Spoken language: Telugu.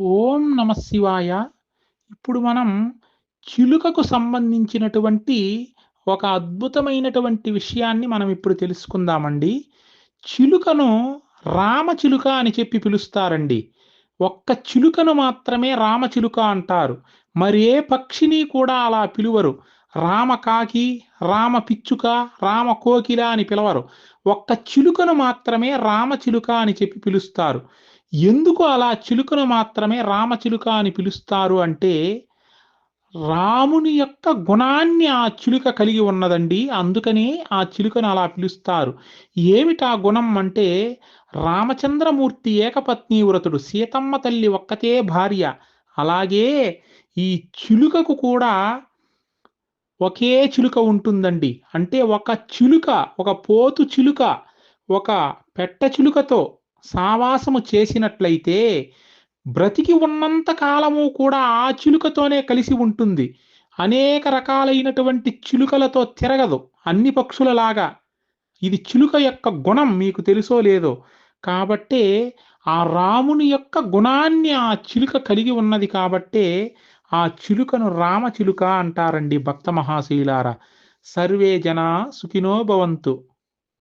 ఓం నమ శివాయ. ఇప్పుడు మనం చిలుకకు సంబంధించినటువంటి ఒక అద్భుతమైనటువంటి విషయాన్ని మనం ఇప్పుడు తెలుసుకుందామండి. చిలుకను రామచిలుక అని చెప్పి పిలుస్తారండి. ఒక్క చిలుకను మాత్రమే రామచిలుక అంటారు. మరి ఏ పక్షిని కూడా అలా పిలువరు. రామ కాకి రామ పిచ్చుక రామ కోకిల అని పిలవరు. ఒక్క చిలుకను మాత్రమే రామచిలుక అని చెప్పి పిలుస్తారు. ఎందుకు అలా చిలుకను మాత్రమే రామచిలుక అని పిలుస్తారు అంటే రాముని యొక్క గుణాన్ని ఆ చిలుక కలిగి ఉన్నదండి. అందుకని ఆ చిలుకను అలా పిలుస్తారు. ఏమిటా గుణం అంటే రామచంద్రమూర్తి ఏకపత్ని వ్రతుడు సీతమ్మ తల్లి ఒక్కతే భార్య. అలాగే ఈ చిలుకకు కూడా ఒకే చిలుక ఉంటుందండి. అంటే ఒక చిలుక ఒక పోతు చిలుక ఒక పెట్ట చిలుకతో సావాసము చేసినట్లయితే బ్రతికి ఉన్నంత కాలము కూడా ఆ చిలుకతోనే కలిసి ఉంటుంది. అనేక రకాలైనటువంటి చిలుకలతో తిరగదు. అన్ని పక్షులలాగా. ఇది చిలుక యొక్క గుణం మీకు తెలుసో లేదో. కాబట్టే ఆ రాముని యొక్క గుణాన్ని ఆ చిలుక కలిగి ఉన్నది కాబట్టే ఆ చిలుకను రామ చిలుక అంటారండి భక్త మహాశీలారా. సర్వే జనా సుఖినో భవంతు.